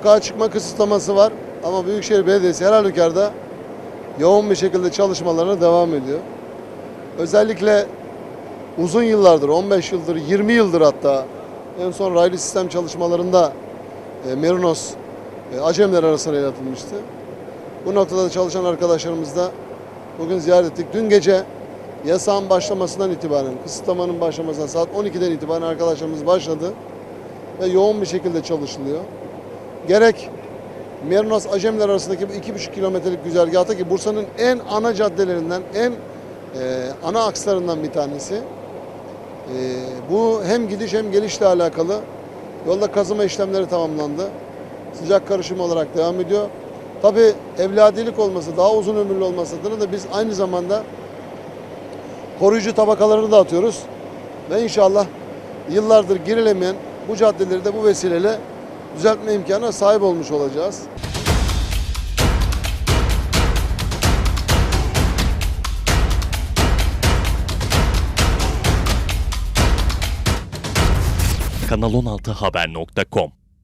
Sokağa çıkma kısıtlaması var ama Büyükşehir Belediyesi her halükarda yoğun bir şekilde çalışmalarına devam ediyor. Özellikle uzun yıllardır, 15 yıldır, 20 yıldır hatta en son raylı sistem çalışmalarında e, Merinos e, Acemler arasına el atılmıştı. Bu noktada da çalışan arkadaşlarımız da bugün ziyaret ettik. Dün gece yasağın başlamasından itibaren, kısıtlamanın başlamasından saat 12'den itibaren arkadaşlarımız başladı ve yoğun bir şekilde çalışılıyor. Gerek Merinos Acemler arasındaki bu 2,5 kilometrelik güzergahta ki Bursa'nın en ana caddelerinden, en e, ana akslarından bir tanesi. E, bu hem gidiş hem gelişle alakalı yolda kazıma işlemleri tamamlandı. Sıcak karışım olarak devam ediyor. Tabi evladilik olması, daha uzun ömürlü olması adına da biz aynı zamanda koruyucu tabakalarını da atıyoruz. Ve inşallah yıllardır girilemeyen bu caddeleri de bu vesileyle düzeltme imkanına sahip olmuş olacağız. Kanal 16 Haber.com